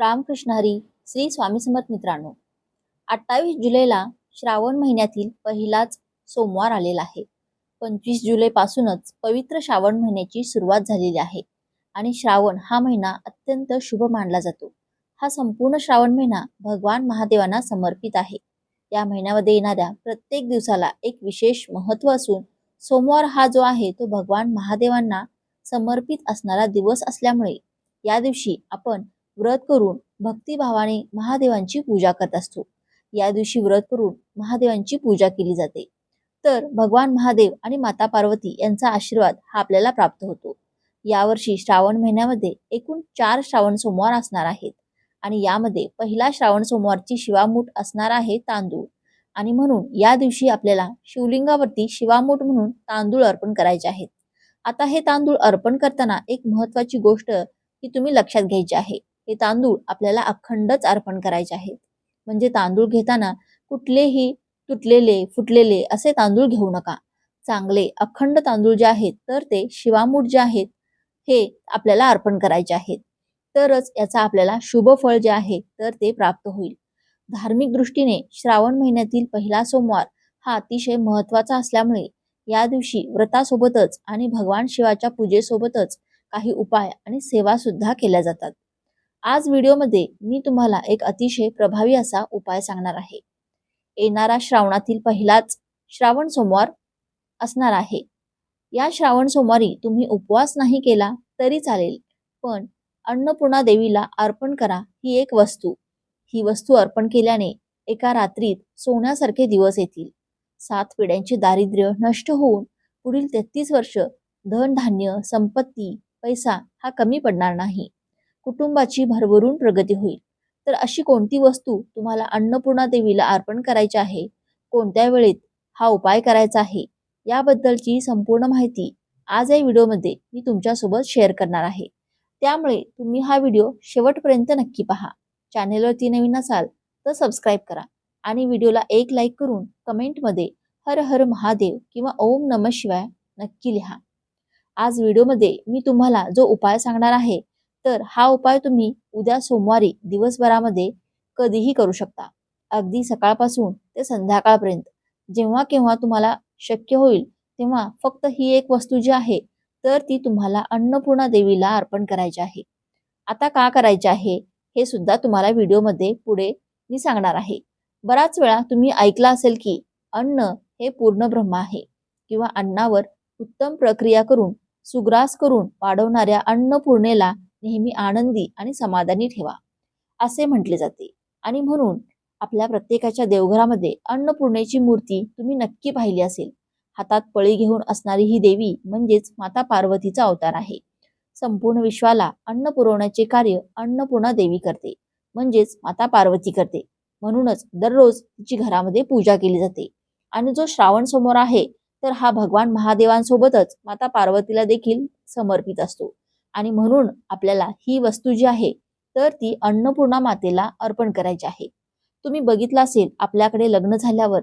रामकृष्ण हरी श्री स्वामी समर्थ मित्रांनो अठ्ठावीस जुलैला श्रावण महिन्यातील पहिलाच सोमवार आलेला आहे. पंचवीस जुलैपासूनच पवित्र श्रावण महिन्याची सुरुवात झालेली आहे आणि श्रावण हा महिना अत्यंत शुभ मानला जातो. हा संपूर्ण श्रावण महिना भगवान महादेवांना समर्पित आहे. या महिन्यामध्ये येणाऱ्या प्रत्येक दिवसाला एक विशेष महत्त्व असून सोमवार हा जो आहे तो भगवान महादेवांना समर्पित असणारा दिवस असल्यामुळे या दिवशी आपण व्रत करून भक्तिभावाने महादेवांची पूजा करत असतो. या दिवशी व्रत करून महादेवांची पूजा केली जाते. तर भगवान महादेव आणि माता पार्वती यांचा आशीर्वाद हा आपल्याला प्राप्त होतो. यावर्षी श्रावण महिन्यामध्ये एकूण चार श्रावण सोमवार असणार आहेत. आणि यामध्ये पहिला श्रावण सोमवारची शिवामूठ असणार आहे तांदूळ. आणि म्हणून या दिवशी आपल्याला शिवलिंगावरती शिवामूठ म्हणून तांदूळ अर्पण करायचे आहेत. आता हे तांदूळ अर्पण करताना एक महत्वाची गोष्ट ही तुम्ही लक्षात घ्यायची आहे. हे तांदूळ आपल्याला अखंडच अर्पण करायचे आहेत. म्हणजे तांदूळ घेताना कुठलेही तुटलेले फुटलेले असे तांदूळ घेऊ नका. चांगले अखंड तांदूळ जे आहेत तर ते शिवामूठ जे आहेत हे आपल्याला अर्पण करायचे आहेत. तरच याचा आपल्याला शुभ फळ जे आहे तर ते प्राप्त होईल. धार्मिक दृष्टीने श्रावण महिन्यातील पहिला सोमवार हा अतिशय महत्त्वाचा असल्यामुळे या दिवशी व्रतासोबतच आणि भगवान शिवाच्या पूजेसोबतच काही उपाय आणि सेवा सुद्धा केल्या जातात. आज व्हिडिओमध्ये मी तुम्हाला एक अतिशय प्रभावी असा उपाय सांगणार आहे. येणारा श्रावणातील पहिलाच श्रावण सोमवार असणार आहे. या श्रावण सोमवारी तुम्ही उपवास नाही केला तरी चालेल पण अन्नपूर्णा देवीला अर्पण करा ही एक वस्तू. ही वस्तू अर्पण केल्याने एका रात्रीत सोन्यासारखे दिवस येतील. सात पिढ्यांचे दारिद्र्य नष्ट होऊन पुढील तेहतीस वर्ष धनधान्य संपत्ती पैसा हा कमी पडणार नाही. कुटुंबाची भरभरून प्रगती होईल. तर अशी कोणती वस्तू तुम्हाला अन्नपूर्णा देवीला अर्पण करायची आहे? कोणत्या वेळेत हा उपाय करायचा आहे? याबद्दलची संपूर्ण माहिती आज या व्हिडिओमध्ये मी तुमच्यासोबत शेअर करणार आहे. त्यामुळे तुम्ही हा व्हिडिओ शेवटपर्यंत नक्की पहा. चॅनेलवरती नवीन असाल तर सबस्क्राईब करा आणि व्हिडिओला एक लाईक करून कमेंटमध्ये हर हर महादेव किंवा ओम नम शिवाय नक्की लिहा. आज व्हिडिओमध्ये मी तुम्हाला जो उपाय सांगणार आहे तर हा उपाय तुम्ही उद्या सोमवारी दिवसभरामध्ये कधीही करू शकता. अगदी सकाळपासून ते संध्याकाळपर्यंत. जेव्हा केव्हा तुम्हाला शक्य होईल तेव्हा फक्त ही एक वस्तू जी आहे तर ती तुम्हाला अन्नपूर्णा देवीला अर्पण करायची आहे. आता का करायचे आहे हे सुद्धा तुम्हाला व्हिडिओमध्ये पुढे मी सांगणार आहे. बराच वेळा तुम्ही ऐकलं असेल की अन्न हे पूर्ण ब्रह्म आहे किंवा अन्नावर उत्तम प्रक्रिया करून सुग्रास करून वाढवणाऱ्या अन्नपूर्णेला नेहमी आनंदी आणि समाधानी ठेवा असे म्हटले जाते. आणि म्हणून आपल्या प्रत्येकाच्या देवघरामध्ये अन्नपूर्णेची मूर्ती तुम्ही नक्की पाहिली असेल. हातात पळी घेऊन असणारी ही देवी म्हणजेच माता पार्वतीचा अवतार आहे. संपूर्ण विश्वाला अन्न पुरवण्याचे कार्य अन्नपूर्णा देवी करते म्हणजेच माता पार्वती करते. म्हणूनच दररोज तिची घरामध्ये पूजा केली जाते. आणि जो श्रावण समोर आहे तर हा भगवान महादेवांसोबतच माता पार्वतीला देखील समर्पित असतो. आणि म्हणून आपल्याला ही वस्तू जी आहे तर ती अन्नपूर्णा मातेला अर्पण करायची आहे. तुम्ही बघितलं असेल आपल्याकडे लग्न झाल्यावर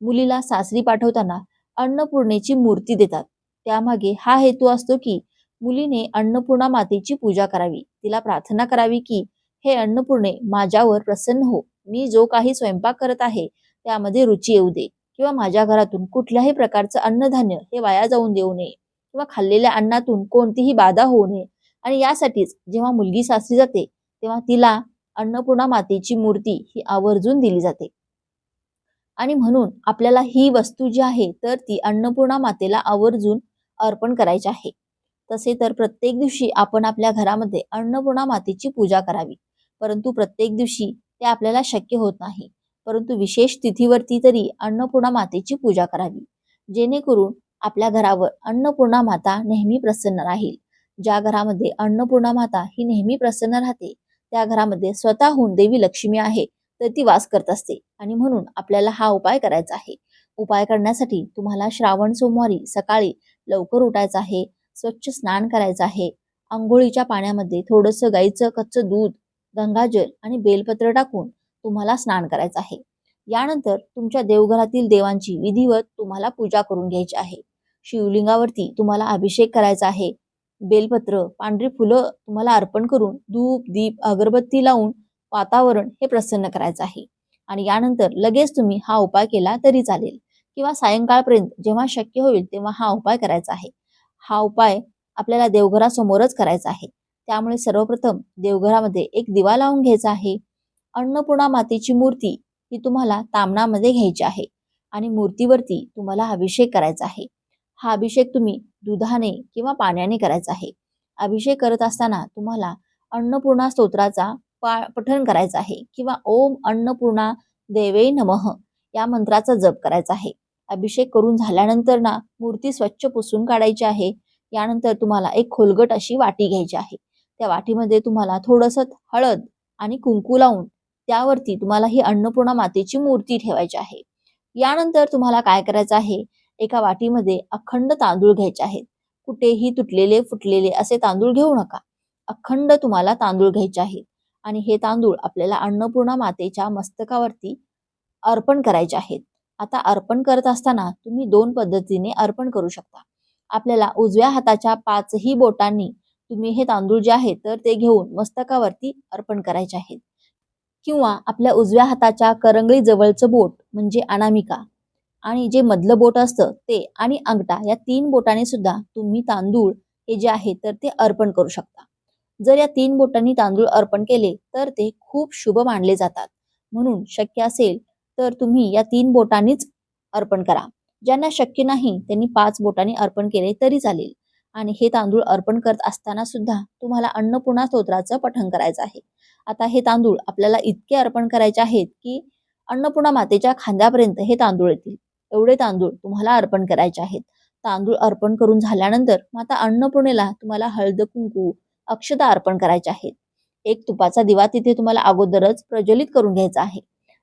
मुलीला सासरी पाठवताना अन्नपूर्णेची मूर्ती देतात. त्यामागे हा हेतू असतो की मुलीने अन्नपूर्णा मातेची पूजा करावी. तिला प्रार्थना करावी की हे अन्नपूर्णे माझ्यावर प्रसन्न हो. मी जो काही स्वयंपाक करत आहे त्यामध्ये रुची येऊ दे. किंवा माझ्या घरातून कुठल्याही प्रकारचं अन्नधान्य हे वाया जाऊन देऊ नये. किंवा खाल्लेल्या अन्नातून कोणतीही बाधा होऊ नये. आणि यासाठीच जेव्हा मुलगी सासरी जाते तेव्हा तिला अन्नपूर्णा मातेची मूर्ती ही आवर्जून दिली जाते. आणि म्हणून आपल्याला ही वस्तू जी आहे तर ती अन्नपूर्णा मातेला आवर्जून अर्पण करायची आहे. तसे तर प्रत्येक दिवशी आपण आपल्या घरामध्ये अन्नपूर्णा मातेची पूजा करावी. परंतु प्रत्येक दिवशी ते आपल्याला शक्य होत नाही. परंतु विशेष तिथीवरती तरी अन्नपूर्णा मातेची पूजा करावी. जेणेकरून आपल्या घरावर अन्नपूर्णा माता नेहमी प्रसन्न राहील. ज्या घरामध्ये अन्नपूर्णा माता ही नेहमी प्रसन्न राहते त्या घरामध्ये स्वतःहून देवी लक्ष्मी आहे तर ती वास करत असते. आणि म्हणून आपल्याला हा उपाय करायचा आहे. उपाय करण्यासाठी तुम्हाला श्रावण सोमवारी सकाळी लवकर उठायचं आहे स्वच्छ स्नान करायचं आहे. आंघोळीच्या पाण्यामध्ये थोडंसं गाईचं कच्चं दूध गंगाजल आणि बेलपत्र टाकून तुम्हाला स्नान करायचं आहे. यानंतर तुमच्या देवघरातील देवांची विधिवत तुम्हाला पूजा करून घ्यायची आहे. शिवलिंगावरती तुम्हाला अभिषेक करायचा आहे. बेलपत्र पांढरी फुलं तुम्हाला अर्पण करून धूप दीप अगरबत्ती लावून वातावरण हे प्रसन्न करायचं आहे. आणि यानंतर लगेच तुम्ही हा उपाय केला तरी चालेल. किंवा सायंकाळपर्यंत जेव्हा शक्य होईल तेव्हा हा उपाय करायचा आहे. हा उपाय आपल्याला देवघरासमोरच करायचा आहे. त्यामुळे सर्वप्रथम देवघरामध्ये एक दिवा लावून घ्यायचा आहे. अन्नपूर्णा मातेची मूर्ती ही तुम्हाला तामणामध्ये घ्यायची आहे. आणि मूर्तीवरती तुम्हाला अभिषेक करायचा आहे. हा अभिषेक तुम्ही दुधाने किंवा पाण्याने करायचा आहे. अभिषेक करत असताना तुम्हाला अन्नपूर्णा स्तोत्राचा पा पठण करायचं आहे किंवा ओम अन्नपूर्णा देवे नमः या मंत्राचा जप करायचा आहे. अभिषेक करून झाल्यानंतर ना मूर्ती स्वच्छ पुसून काढायची आहे. यानंतर तुम्हाला एक खोलगट अशी वाटी घ्यायची आहे. त्या वाटीमध्ये तुम्हाला थोडंसं हळद आणि कुंकू लावून त्यावरती तुम्हाला ही अन्नपूर्णा मातेची मूर्ती ठेवायची आहे. यानंतर तुम्हाला काय करायचं आहे? एका वाटीमध्ये अखंड तांदूळ घ्यायचे आहेत. कुठेही तुटलेले फुटलेले असे तांदूळ घेऊ नका. अखंड तुम्हाला तांदूळ घ्यायचे आहेत. आणि हे तांदूळ आपल्याला अन्नपूर्णा मातेच्या मस्तकावरती अर्पण करायचे आहेत. आता अर्पण करत असताना तुम्ही दोन पद्धतीने अर्पण करू शकता. आपल्याला उजव्या हाताच्या पाचही बोटांनी तुम्ही हे तांदूळ जे आहे तर ते घेऊन मस्तकावरती अर्पण करायचे आहेत. किंवा आपल्या उजव्या हाताच्या करंगळी जवळचं बोट म्हणजे अनामिका. आणि जे मधलं बोट असतं ते आणि अंगठा या तीन बोटाने सुद्धा तुम्ही तांदूळ हे जे आहे तर ते अर्पण करू शकता. जर या तीन बोटांनी तांदूळ अर्पण केले तर ते खूप शुभ मानले जातात. म्हणून शक्य असेल तर तुम्ही या तीन बोटांनीच अर्पण करा. ज्यांना शक्य नाही त्यांनी पाच बोटांनी अर्पण केले तरी चालेल. आणि हे तांदूळ अर्पण करत असताना सुद्धा तुम्हाला अन्नपूर्णा स्तोत्राचं पठण करायचं आहे. आता हे तांदूळ आपल्याला इतके अर्पण करायचे आहेत की अन्नपूर्णा मातेच्या खांद्यापर्यंत हे तांदूळ येतील. एवढे तांदूळ तुम्हाला अर्पण करायचे आहेत. तांदूळ अर्पण करून झाल्यानंतर माता अन्नपूर्णेला तुम्हाला हळद कुंकू अक्षता अर्पण करायचे आहेत. एक तुपाचा दिवा तिथे तुम्हाला अगोदरच प्रज्वलित करून घ्यायचा आहे.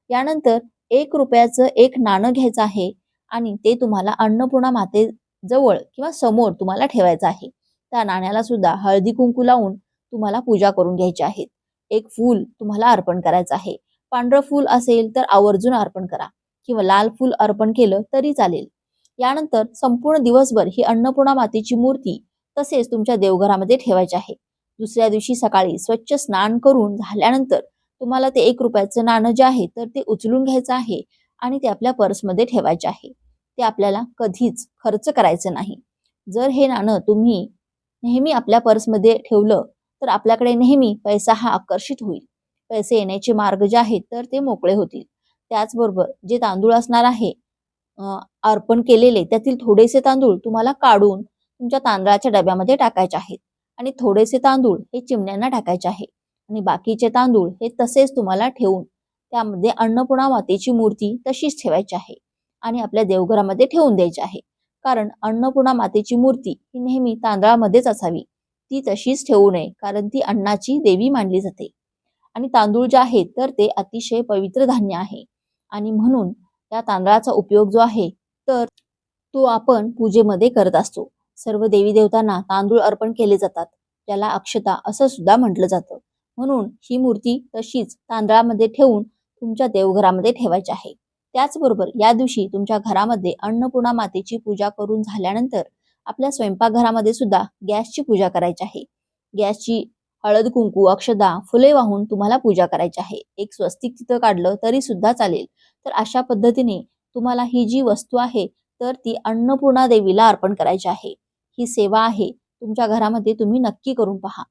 यानंतर एक रुपयाचं एक नाणं घ्यायचं आहे आणि ते तुम्हाला अन्नपूर्णा माते जवळ किंवा समोर तुम्हाला ठेवायचं आहे. त्या नाण्याला सुद्धा हळदी कुंकू लावून तुम्हाला पूजा करून घ्यायची आहे. एक फूल तुम्हाला अर्पण करायचं आहे. पांढरं फूल असेल तर आवर्जून अर्पण करा. किंवा लाल फूल अर्पण केलं तरी चालेल. यानंतर संपूर्ण दिवसभर ही अन्नपूर्णा मातेची मूर्ती तसेच तुमच्या देवघरामध्ये ठेवायची आहे. दुसऱ्या दिवशी सकाळी स्वच्छ स्नान करून झाल्यानंतर तुम्हाला ते एक रुपयाचं नाणं जे आहे तर ते उचलून घ्यायचं आहे आणि ते आपल्या पर्समध्ये ठेवायचे आहे. ते आपल्याला कधीच खर्च करायचं नाही. जर हे नाणं तुम्ही नेहमी आपल्या पर्समध्ये ठेवलं तर आपल्याकडे नेहमी पैसा हा आकर्षित होईल. पैसे येण्याचे मार्ग जे आहेत तर ते मोकळे होतील. त्याचबरोबर जे तांदूळ असणार आहे अर्पण केलेले त्यातील थोडेसे तांदूळ तुम्हाला काढून तुमच्या तांदळाच्या डब्यामध्ये टाकायचे आहेत. आणि थोडेसे तांदूळ हे चिमण्यांना टाकायचे आहे. आणि बाकीचे तांदूळ हे तसेच तुम्हाला ठेवून त्यामध्ये अन्नपूर्णा मातेची मूर्ती तशीच ठेवायची आहे. आणि आपल्या देवघरामध्ये ठेवून द्यायची आहे. कारण अन्नपूर्णा मातेची मूर्ती ही नेहमी तांदळामध्येच असावी. ती तशीच ठेवू नये कारण ती अन्नाची देवी मानली जाते. आणि तांदूळ जे आहे तर ते अतिशय पवित्र धान्य आहे. आणि म्हणून या तांदळाचा उपयोग जो आहे तर तो आपण पूजेमध्ये करत असतो. सर्व देवी देवतांना तांदूळ अर्पण केले जातात. त्याला अक्षता असं सुद्धा म्हटलं जातं. म्हणून ही मूर्ती तशीच तांदळामध्ये ठेवून तुमच्या देवघरामध्ये ठेवायची आहे. त्याचबरोबर या दिवशी तुमच्या घरामध्ये अन्नपूर्णा मातेची पूजा करून झाल्यानंतर आपल्या स्वयंपाकघरामध्ये सुद्धा गॅसची पूजा करायची आहे. गॅसची हळद कुंकू अक्षदा फुले वाहून तुम्हाला पूजा करायची आहे. एक स्वस्तिक तिथं काढलं तरी सुद्धा चालेल. तर अशा पद्धतीने तुम्हाला ही जी वस्तू आहे तर ती अन्नपूर्णा देवीला अर्पण करायची आहे. ही सेवा आहे तुमच्या घरामध्ये तुम्ही नक्की करून पहा.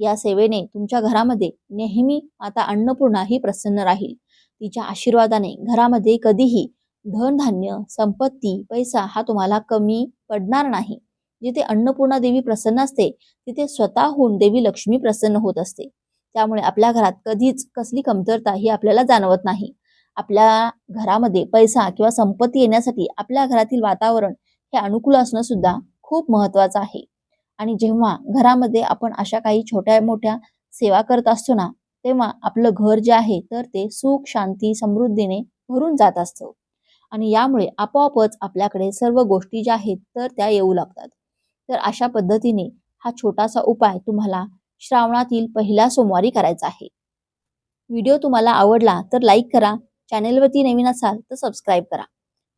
या सेवेने तुमच्या घरामध्ये नेहमी आता अन्नपूर्णा ही प्रसन्न राहील. तिच्या आशीर्वादाने घरामध्ये कधीही धनधान्य संपत्ती पैसा हा तुम्हाला कमी पडणार नाही. जिथे अन्नपूर्णा देवी प्रसन्न असते तिथे स्वतःहून देवी लक्ष्मी प्रसन्न होत असते. त्यामुळे आपल्या घरात कधीच कसली कमतरता ही आपल्याला जाणवत नाही. आपल्या घरामध्ये पैसा किंवा संपत्ती येण्यासाठी आपल्या घरातील वातावरण हे अनुकूल असणं सुद्धा खूप महत्वाचं आहे. आणि जेव्हा घरामध्ये आपण अशा काही छोट्या मोठ्या सेवा करत असतो ना तेव्हा आपलं घर जे आहे तर ते सुख शांती समृद्धीने भरून जात असतं. आणि यामुळे आपोआपच आपल्याकडे सर्व गोष्टी ज्या आहेत तर त्या येऊ लागतात. तर अशा पद्धतीने हा छोटासा उपाय तुम्हाला श्रावणातील पहिल्या सोमवारी करायचा आहे. व्हिडिओ तुम्हाला आवडला तर लाईक करा चॅनेलवरती नवीन असाल तर सबस्क्राईब करा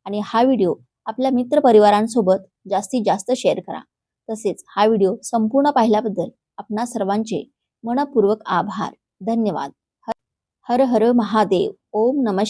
आणि हा व्हिडिओ आपल्या मित्रपरिवारांसोबत जास्तीत जास्त शेअर करा. तसेच हा व्हिडिओ संपूर्ण पाहिल्याबद्दल आपणा सर्वांचे मनपूर्वक आभार. धन्यवाद. हर हर महादेव. ओम नम